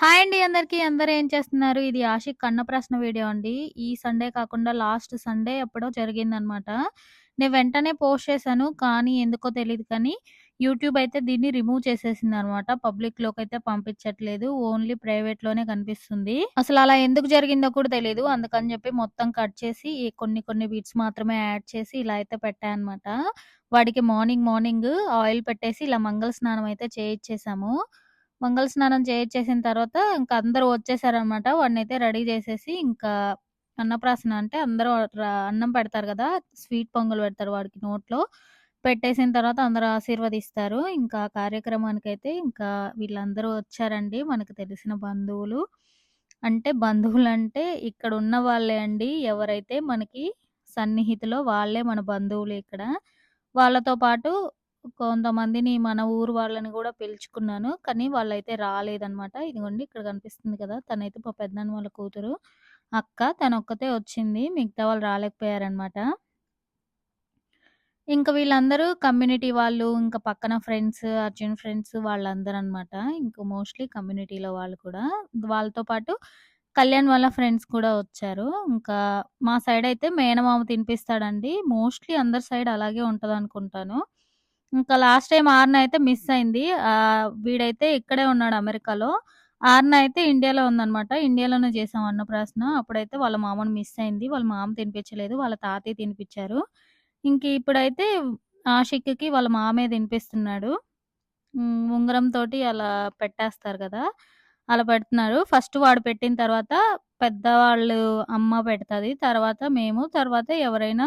Hi అండి అందరికి. అందరూ ఏం చేస్తున్నారు? ఇది ఆషిక్ అన్నప్రాసన వీడియో అండి. ఈ సండే కాకుండా లాస్ట్ సండే ఎప్పుడో జరిగిందనమాట. నేను వెంటనే పోస్ట్ చేశాను. కానీ ఎందుకో తెలియదు కానీ యూట్యూబ్ అయితే దీన్ని రిమూవ్ చేసేసింది అనమాట పబ్లిక్లోకి అయితే పంపించట్లేదు. ఓన్లీ ప్రైవేట్లోనే కనిపిస్తుంది. అసలు అలా ఎందుకు జరిగిందో కూడా తెలియదు అందుకని చెప్పి మొత్తం కట్ చేసి కొన్ని కొన్ని బిట్స్ మాత్రమే యాడ్ చేసి ఇలా అయితే పెట్టా అనమాట. వాడికి మార్నింగ్ మార్నింగ్ ఆయిల్ పెట్టేసి ఇలా మంగళ స్నానం అయితే చేయిచ్చేసాము. మంగళ స్నానం చేయించేసిన తర్వాత ఇంకా అందరూ వచ్చేసారనమాట. అయితే రెడీ చేసేసి ఇంకా అన్నప్రాసన అంటే అందరూ అన్నం పెడతారు కదా స్వీట్ పొంగల్ పెడతారు వాడికి నోట్లో. పెట్టేసిన తర్వాత అందరూ ఆశీర్వదిస్తారు. ఇంకా కార్యక్రమానికి కార్యక్రమానికైతే ఇంకా వీళ్ళందరూ వచ్చారండి. మనకు తెలిసిన బంధువులు. అంటే బంధువులు అంటే ఇక్కడ ఉన్న వాళ్ళే అండి. ఎవరైతే మనకి సన్నిహితులో వాళ్ళే మన బంధువులు ఇక్కడ. వాళ్ళతో పాటు కొంతమందిని మన ఊరు వాళ్ళని కూడా పిలుచుకున్నాను. కానీ వాళ్ళైతే రాలేదనమాట. ఇదిగోండి ఇక్కడ కనిపిస్తుంది కదా! తనైతే మా పెదనాన్న వాళ్ళ కూతురు. అక్క తనొక్కతే వచ్చింది. మిగతా వాళ్ళు రాలేకపోయారనమాట. ఇంకా వీళ్ళందరూ కమ్యూనిటీ వాళ్ళు, ఇంకా పక్కన ఫ్రెండ్స్, అర్జున్ ఫ్రెండ్స్ వాళ్ళందరూ అనమాట ఇంకా మోస్ట్‌లీ కమ్యూనిటీలో వాళ్ళు కూడా. వాళ్ళతో పాటు కళ్యాణ్ వాళ్ళ ఫ్రెండ్స్ కూడా వచ్చారు. ఇంకా మా సైడ్ అయితే మేనమామ తినిపిస్తాడండి. మోస్ట్‌లీ అందరి సైడ్ అలాగే ఉంటదనుకుంటాను. ఇంకా లాస్ట్ టైం ఆర్న అయితే మిస్ అయింది. వీడైతే ఇక్కడే ఉన్నాడు అమెరికాలో. ఆర్న అయితే ఇండియాలో ఉందనమాట. ఇండియాలోనే చేసాం అన్నప్రాసన. అప్పుడైతే వాళ్ళ మామని మిస్ అయింది. వాళ్ళ మామ తినిపించలేదు. వాళ్ళ తాతయ్య తినిపించారు. ఇంక ఇప్పుడైతే ఆషిక్‌కి వాళ్ళ మామే తినిపిస్తున్నాడు. ఉంగరం తోటి అలా పెట్టేస్తారు కదా అలా పెడుతున్నారు. ఫస్ట్ వాడు పెట్టిన తర్వాత పెద్దవాళ్ళు అమ్మ పెడతది. తర్వాత మేము, తర్వాత ఎవరైనా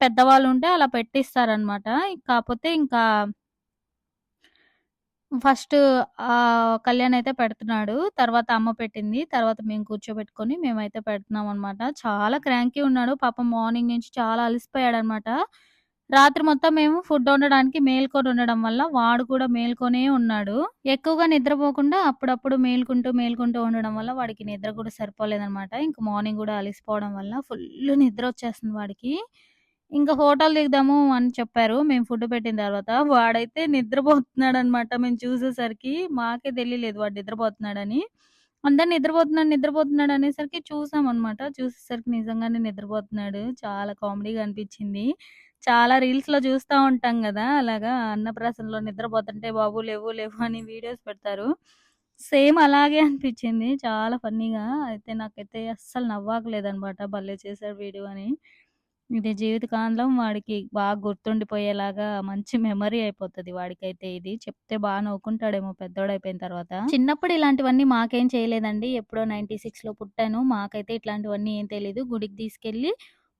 పెద్దవాళ్ళుంటే అలా పెట్టిస్తారనమాట. కాకపోతే ఇంకా ఫస్ట్ కళ్యాణ్ అయితే పెడుతున్నాడు. తర్వాత అమ్మ పెట్టింది. తర్వాత మేము కూర్చోబెట్టుకొని మేమైతే పెడుతున్నామనమాట. చాలా క్రాంకీ ఉన్నాడు. పాపం మార్నింగ్ నుంచి చాలా అలసిపోయాడనమాట. రాత్రి మొత్తం మేము ఫుడ్ ఉండడానికి మేల్కొని ఉండడం వల్ల వాడు కూడా మేల్కొనే ఉన్నాడు. ఎక్కువగా నిద్రపోకుండా అప్పుడప్పుడు మేలుకుంటూ, మేలుకుంటూ ఉండడం వల్ల వాడికి నిద్ర కూడా సరిపోలేదనమాట. ఇంక మార్నింగ్ కూడా అలిసిపోవడం వల్ల ఫుల్ నిద్ర వచ్చేస్తుంది వాడికి. ఇంకా హోటల్ దిగుదాము అని చెప్పారు. మేము ఫుడ్ పెట్టిన తర్వాత. వాడైతే నిద్రపోతున్నాడు అనమాట మేము చూసేసరికి. మాకే తెలియలేదు వాడు నిద్రపోతున్నాడని. అందరు నిద్రపోతున్నాడు, నిద్రపోతున్నాడు అనేసరికి చూసాం అనమాట చూసేసరికి నిజంగానే నిద్రపోతున్నాడు. చాలా కామెడీగా అనిపించింది. చాలా రీల్స్‌లో చూస్తా ఉంటాం కదా అలాగా అన్నప్రాసనలో నిద్రపోతుంటే బాబు లేవు లేవు అని వీడియోస్ పెడతారు. సేమ్ అలాగే అనిపించింది. చాలా ఫన్నీగా. అయితే నాకైతే అస్సలు నవ్వాగలేదనమాట. భలే చేశారు వీడియో అని. ఇది జీవితకాలం వాడికి బాగా గుర్తుండిపోయేలాగా మంచి మెమరీ అయిపోతది వాడికైతే ఇది. చెప్తే బా నవ్వుకుంటాడేమో పెద్దోడయిపోయిన తర్వాత. చిన్నప్పుడు ఇలాంటివన్నీ మాకేం చేయలేదండి. ఎప్పుడో 96లో పుట్టాను. మాకైతే ఇట్లాంటివన్నీ ఏం తెలీదు. గుడికి తీసుకెళ్ళి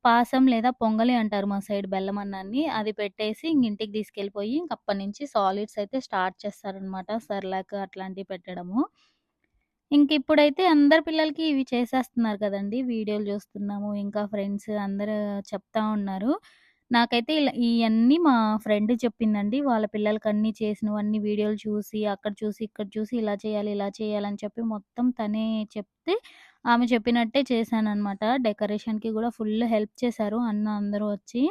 పాసం లేదా పొంగలి అంటారు మా సైడ్ బెల్లమన్నాన్ని. అది పెట్టేసి ఇంటికి తీసుకెళ్ళిపోయి ఇంక అప్పటినుంచి సాలిడ్స్ అయితే స్టార్ట్ చేస్తారనమాట. సెర్లాక్ అట్లాంటివి పెట్టడము. ఇంక ఇప్పుడైతే అందరి పిల్లలకి ఇవి చేసేస్తున్నారు కదండి వీడియోలు చూస్తున్నాము. ఇంకా ఫ్రెండ్స్ అందరూ చెప్తా ఉన్నారు. నాకైతే ఇలా మా ఫ్రెండ్ చెప్పిందండి. వాళ్ళ పిల్లలకి అన్నీ చేసినవన్నీ వీడియోలు చూసి, అక్కడ చూసి, ఇక్కడ చూసి ఇలా చేయాలి, ఇలా చేయాలని చెప్పి మొత్తం తనే చెప్తే ఆమె చెప్పినట్టే చేశాననమాట. డెకరేషన్‌కి కూడా ఫుల్ హెల్ప్ చేశారు అన్న అందరూ వచ్చి.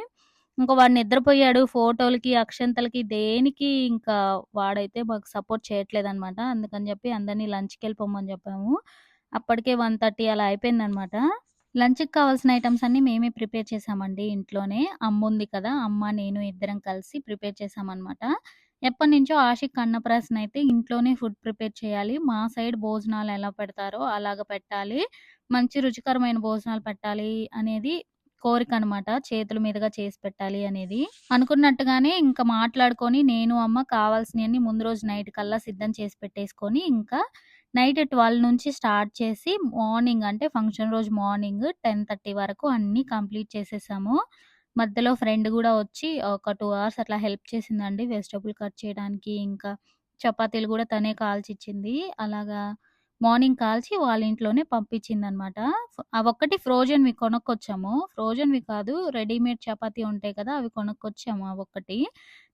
ఇంకా వాడు నిద్రపోయాడు. ఫోటోలకి, అక్షంతలకి దేనికి ఇంకా వాడైతే మాకు సపోర్ట్ చేయట్లేదు అనమాట అందుకని చెప్పి అందరినీ లంచ్కి వెళ్ళిపోమని చెప్పాము. అప్పటికే 1:30 అలా అయిపోయింది అనమాట లంచ్‌కి కావాల్సిన ఐటమ్స్ అన్నీ మేమే ప్రిపేర్ చేసామండి ఇంట్లోనే. అమ్ముంది కదా! అమ్మ, నేను ఇద్దరం కలిసి ప్రిపేర్ చేసామన్నమాట ఎప్పటి నుంచో ఆషిక్ అన్నప్రాసన అయితే ఇంట్లోనే ఫుడ్ ప్రిపేర్ చేయాలి. మా సైడ్ భోజనాలు ఎలా పెడతారో అలాగ పెట్టాలి. మంచి రుచికరమైన భోజనాలు పెట్టాలి అనేది కోరిక అనమాట చేతుల మీదుగా చేసి పెట్టాలి అనేది. అనుకున్నట్టుగానే ఇంకా మాట్లాడుకొని నేను, అమ్మ కావాల్సినవన్నీ ముందు రోజు నైట్ కల్లా సిద్ధం చేసి పెట్టేసుకొని ఇంకా నైట్ 12 నుంచి స్టార్ట్ చేసి మార్నింగ్ అంటే ఫంక్షన్ రోజు మార్నింగ్ 10:30 వరకు అన్నీ కంప్లీట్ చేసేసాము. మధ్యలో ఫ్రెండ్ కూడా వచ్చి ఒక టూ అవర్స్ అట్లా హెల్ప్ చేసిందండి. వెజిటబుల్ కట్ చేయడానికి, ఇంకా చపాతీలు కూడా తనే కాల్చిచ్చింది. అలాగా మార్నింగ్ కాల్చి వాళ్ళ ఇంట్లోనే పంపించిందనమాట. ఫ్ అవొక్కటి ఫ్రోజెన్‌వి కొనుక్కొచ్చాము. ఫ్రోజెన్‌వి కాదు రెడీమేడ్ చపాతీ ఉంటాయి కదా! అవి కొనుక్కొచ్చాము అవొక్కటి.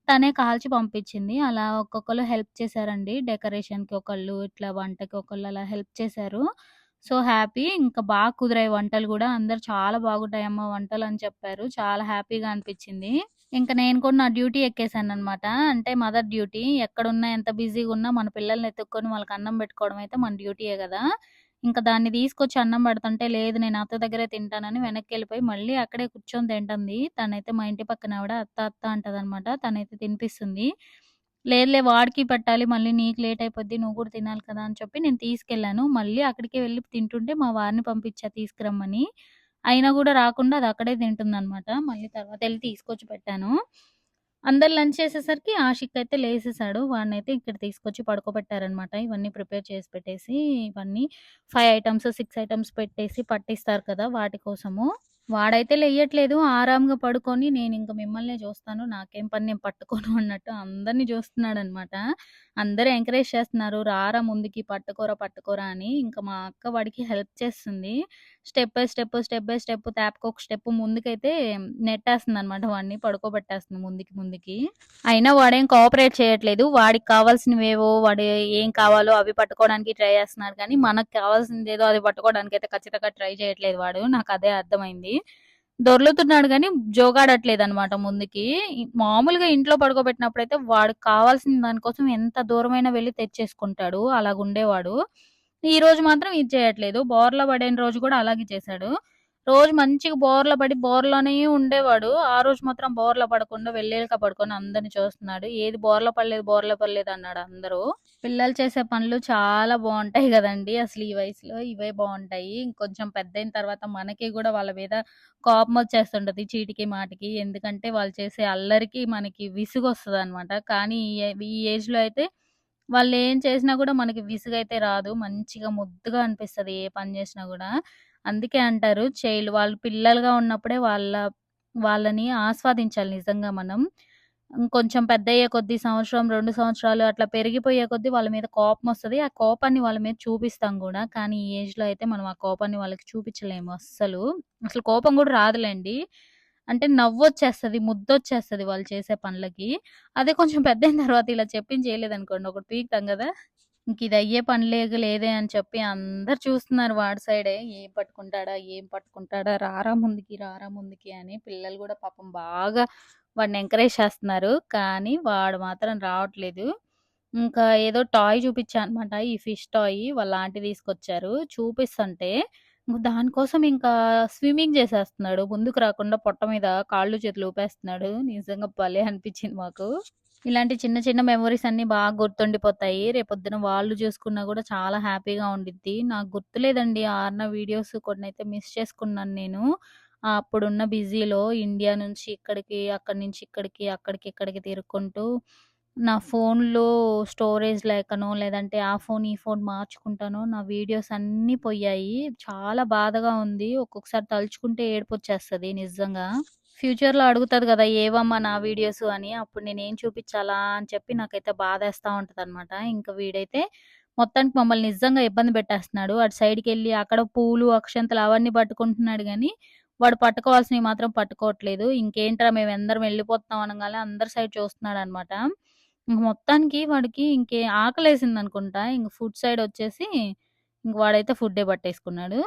తనే కాల్చి పంపించింది. అలా ఒక్కొక్కరు హెల్ప్ చేశారండి. డెకరేషన్‌కి ఒకళ్ళు, ఇట్లా వంటకి ఒకళ్ళు అలా హెల్ప్ చేశారు. So, happy. ఇంకా బాగా కుదిరాయి వంటలు కూడా అందరూ చాలా బాగుంటాయమ్మ వంటలు అని చెప్పారు. చాలా హ్యాపీగా అనిపించింది. ఇంక నేను కూడా నా డ్యూటీ ఎక్కేసాను అనమాట అంటే మదర్ డ్యూటీ. ఎక్కడున్నా ఎంత బిజీగా ఉన్నా మన పిల్లల్ని ఎత్తుక్కొని వాళ్ళకి అన్నం పెట్టుకోవడం అయితే మన డ్యూటీయే కదా ఇంకా దాన్ని తీసుకొచ్చి అన్నం పెడుతుంటే, లేదు నేను అత్త దగ్గరే తింటానని వెనక్కి వెళ్ళిపోయి మళ్ళీ అక్కడే కూర్చొని తింటుంది. తనైతే మా ఇంటి పక్కన ఆవిడ అత్త, అత్త అంటదనమాట. తనైతే తినిపిస్తుంది. లేదులే వాడికి పెట్టాలి మళ్ళీ నీకు లేట్ అయిపోద్ది. నువ్వు కూడా తినాలి కదా! అని చెప్పి నేను తీసుకెళ్ళాను. మళ్ళీ అక్కడికి వెళ్ళి తింటుంటే మా వారిని పంపించా తీసుకురమ్మని. అయినా కూడా రాకుండా అది అక్కడే తింటుందనమాట. మళ్ళీ తర్వాత వెళ్ళి తీసుకొచ్చి పెట్టాను. అందరు లంచ్ చేసేసరికి ఆషిక్ అయితే లేసేసాడు. వాడినైతే ఇక్కడ తీసుకొచ్చి పడుకోబెట్టారనమాట. ఇవన్నీ ప్రిపేర్ చేసి పెట్టేసి, ఇవన్నీ ఫైవ్ ఐటమ్స్ సిక్స్ ఐటమ్స్ పెట్టేసి పట్టిస్తారు కదా! వాటి కోసము. వాడైతే లేయట్లేదు ఆరాంగా పడుకొని నేను ఇంక మిమ్మల్నే చూస్తాను నాకేం పని నేను పట్టుకోను అన్నట్టు అందరిని జూస్తున్నాడనమాట. అందరూ ఎంకరేజ్ చేస్తున్నారు. రారా ముందుకి పట్టుకోరా, పట్టుకోరా అని. ఇంకా మా అక్క వాడికి హెల్ప్ చేస్తుంది. Step by step, step by step ఒక స్టెప్ ముందుకైతే నెట్టేస్తుందనమాట వాడిని. పడుకోబెట్టేస్తుంది ముందుకి, ముందుకి. అయినా వాడేం కోఆపరేట్ చేయట్లేదు. వాడికి కావాల్సినవేవో వాడు ఏం కావాలో అవి పట్టుకోవడానికి ట్రై చేస్తున్నారు కానీ, మనకు కావాల్సిందేదో అది పట్టుకోవడానికి అయితే ఖచ్చితంగా ట్రై చేయట్లేదు వాడు. నాకు అదే అర్థమైంది. దొర్లుతున్నాడు గానీ జోగాడట్లేదనమాట ముందుకి. మామూలుగా ఇంట్లో పడుకోబెట్టినప్పుడు అయితే వాడు కావాల్సిన దాని కోసం ఎంత దూరమైనా వెళ్ళి తెచ్చేసుకుంటాడు. అలాగుండేవాడు. రోజు మాత్రం ఇది చేయట్లేదు. బోర్లో పడిన రోజు కూడా అలాగే చేశాడు. రోజు మంచిగా బోర్ల పడి బోర్లోనే ఉండేవాడు. ఆ రోజు మాత్రం బోర్ల పడకుండా వెల్లెలక పడుకొని అందరిని చూస్తున్నాడు. ఏది బోర్ల పడలేదు, బోర్ల పడలేదు అన్నాడు అందరూ. పిల్లలు చేసే పనులు చాలా బాగుంటాయి కదండి అసలు ఈ వయసులో ఇవే బాగుంటాయి ఇంకొంచెం పెద్దయిన తర్వాత మనకి కూడా వాళ్ళ మీద కోపం వచ్చేస్తుంటది చీటికి మాటికి. ఎందుకంటే వాళ్ళు చేసే అల్లరికి మనకి విసుగొస్తదనమాట. కానీ ఈ ఏజ్ ఈ ఏజ్‌లో అయితే ఏం చేసినా కూడా మనకి విసుగైతే రాదు. మంచిగా ముద్దుగా అనిపిస్తది ఏ పని చేసినా కూడా అందుకే అంటారు చైల్డ్ వాళ్ళు పిల్లలుగా ఉన్నప్పుడే వాళ్ళ వాళ్ళని ఆస్వాదించాలి నిజంగా మనం. కొంచెం పెద్ద అయ్యే కొద్ది సంవత్సరం, రెండు సంవత్సరాలు అట్లా పెరిగిపోయే కొద్దీ వాళ్ళ మీద కోపం వస్తుంది ఆ కోపాన్ని వాళ్ళ మీద చూపిస్తాం కూడా కానీ ఈ ఏజ్‌లో అయితే మనం ఆ కోపాన్ని వాళ్ళకి చూపించలేము అస్సలు. అసలు కోపం కూడా రాదులేండి అంటే నవ్వొచ్చేస్తది. ముద్దొచ్చేస్తది వాళ్ళు చేసే పనులకి. అదే కొంచెం పెద్దయిన తర్వాత ఇలా చెప్పింది చేయలేదనుకోండి ఒకటి పీకుతాం కదా ఇంక ఇది అయ్యే పనిలే లేదే అని చెప్పి అందరు చూస్తున్నారు వాడి సైడే. ఏం పట్టుకుంటాడా? ఏం పట్టుకుంటాడా? రారా ముందుకి, రారా ముందుకి అని పిల్లలు కూడా పాపం బాగా వాడిని ఎంకరేజ్ చేస్తున్నారు. కానీ వాడు మాత్రం రావట్లేదు. ఇంకా ఏదో టాయ్ చూపించా అనమాట. ఈ ఫిష్ టాయ్ వాళ్ళ ఆంటీ తీసుకొచ్చారు. చూపిస్తుంటే దానికోసం ఇంకా స్విమ్మింగ్ చేసేస్తున్నాడు. ముందుకు రాకుండా పొట్ట మీద కాళ్ళు, చేతులు ఊపేస్తున్నాడు. నిజంగా భలే అనిపించింది మాకు. ఇలాంటి చిన్న చిన్న మెమరీస్ అన్నీ బాగా గుర్తుండిపోతాయి. రేపొద్దున వాళ్ళు చూసుకున్నా కూడా చాలా హ్యాపీగా ఉండిద్ది. నాకు గుర్తులేదండి ఆ వీడియోస్ కొన్ని అయితే మిస్ చేసుకున్నాను నేను. అప్పుడున్న బిజీలో ఇండియా నుంచి ఇక్కడికి, అక్కడి నుంచి ఇక్కడికి, అక్కడికి, ఇక్కడికి తిరుక్కుంటూ నా ఫోన్‌లో స్టోరేజ్ లేకనో, లేదంటే ఆ ఫోన్, ఈ ఫోన్ మార్చుకుంటానో నా వీడియోస్ అన్నీ పోయాయి చాలా బాధగా ఉంది. ఒక్కొక్కసారి తలుచుకుంటే ఏడుపొచ్చేస్తది నిజంగా. ఫ్యూచర్‌లో అడుగుతుంది కదా ఏవమ్మా నా వీడియోస్ అని. అప్పుడు నేను ఏం చూపించాలా అని చెప్పి నాకైతే బాధేస్తూ ఉంటుంది అనమాట ఇంకా వీడైతే మొత్తానికి మమ్మల్ని నిజంగా ఇబ్బంది పెట్టేస్తున్నాడు. అటు సైడ్‌కెళ్ళి అక్కడ పూలు, అక్షంతలు అవన్నీ పట్టుకుంటున్నాడు కానీ వాడు పట్టుకోవాల్సినవి మాత్రం పట్టుకోవట్లేదు. ఇంకేంట్రా అందరం వెళ్ళిపోతున్నాం అనగానే అందరి సైడ్ చూస్తున్నాడనమాట. ఇంక మొత్తానికి వాడికి ఇంకే ఆకలేసిందనుకుంటా. ఇంక ఫుడ్ సైడ్ వచ్చేసి ఇంక వాడైతే ఫుడ్డే పట్టేసుకున్నాడు.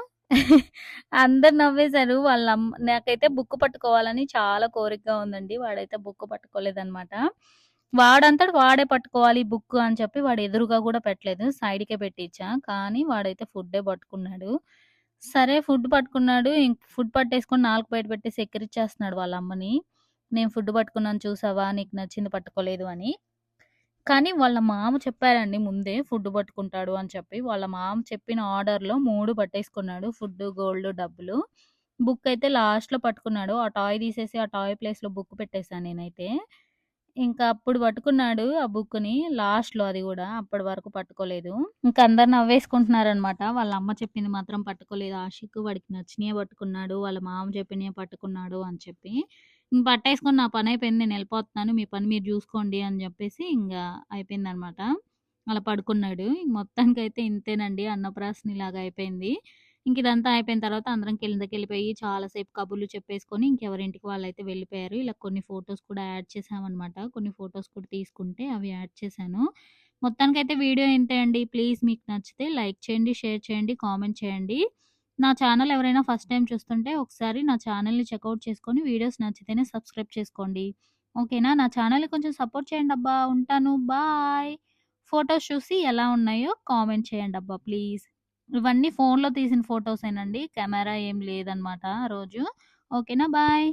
అందరు నవ్వేశారు. వాళ్ళ అమ్మ నాకైతే బుక్ పట్టుకోవాలని చాలా కోరికగా ఉందండి. వాడైతే బుక్ పట్టుకోలేదనమాట. వాడంతట వాడే పట్టుకోవాలి బుక్ అని చెప్పి వాడు ఎదురుగా గూడా పెట్టలేదు. సైడ్‌కే పెట్టిచ్చా. కానీ వాడైతే ఫుడ్డే పట్టుకున్నాడు. సరే ఫుడ్ పట్టుకున్నాడు. ఇంక ఫుడ్ పట్టేసుకొని నాలుక బయట పెట్టేసి ఎక్కిరిచ్చేస్తున్నాడు వాళ్ళ అమ్మని. నేను ఫుడ్ పట్టుకున్నాను చూసావా? నీకు నచ్చింది పట్టుకోలేదు అని. కానీ వాళ్ళ మామ చెప్పారండి ముందే ఫుడ్ పట్టుకుంటాడు అని చెప్పి. వాళ్ళ మామ చెప్పిన ఆర్డర్‌లో మూడు పట్టేసుకున్నాడు. ఫుడ్డు, గోల్డ్ డబ్బులు. బుక్ అయితే లాస్ట్‌లో పట్టుకున్నాడు. ఆ టాయ్ తీసేసి ఆ టాయ్ ప్లేస్‌లో బుక్ పెట్టేశాను నేనైతే. ఇంకా అప్పుడు పట్టుకున్నాడు ఆ బుక్‌ని. లాస్ట్‌లో అది కూడా అప్పటి వరకు పట్టుకోలేదు. ఇంకా అందరు నవ్వేసుకుంటున్నారనమాట. వాళ్ళ అమ్మ చెప్పింది మాత్రం పట్టుకోలేదు ఆషిక్. వాడికి నచ్చినయే పట్టుకున్నాడు. వాళ్ళ మామ చెప్పినయే పట్టుకున్నాడు అని చెప్పి. ఇంక పట్టేసుకొని నా పని అయిపోయింది నేను వెళ్ళిపోతున్నాను మీ పని మీరు చూసుకోండి అని చెప్పేసి ఇంకా అయిపోయింది అయిపోయిందనమాట. అలా పడుకున్నాడు. మొత్తానికి అయితే ఇంతేనండి అన్నప్రాసన ఇలాగా అయిపోయింది. ఇంక ఇదంతా అయిపోయిన తర్వాత అందరం కిందకి వెళ్ళిపోయి చాలాసేపు కబుర్లు చెప్పేసుకొని ఇంకెవరింటికి వాళ్ళైతే వెళ్ళిపోయారు. ఇలా కొన్ని ఫొటోస్ కూడా యాడ్ చేసామన్నమాట కొన్ని ఫొటోస్ కూడా తీసుకుంటే అవి యాడ్ చేశాను. మొత్తానికైతే వీడియో ఇంతే అండి. ప్లీజ్ మీకు నచ్చితే లైక్ చేయండి, షేర్ చేయండి, కామెంట్ చేయండి. నా ఛానల్ ఎవరైనా ఫస్ట్ టైం చూస్తుంటే ఒకసారి నా ఛానల్‌ని చెక్అవుట్ చేసుకొని వీడియోస్ నచ్చితేనే సబ్స్క్రైబ్ చేసుకోండి. ఓకేనా? నా ఛానల్ని కొంచెం సపోర్ట్ చేయండబ్బా! ఉంటాను. బాయ్. ఫోటోస్ చూసి ఎలా ఉన్నాయో కామెంట్ చేయండి అబ్బా ప్లీజ్. ఇవన్నీ ఫోన్‌లో తీసిన ఫొటోసేనండి కెమెరా ఏం లేదనమాట రోజు. ఓకేనా? బాయ్.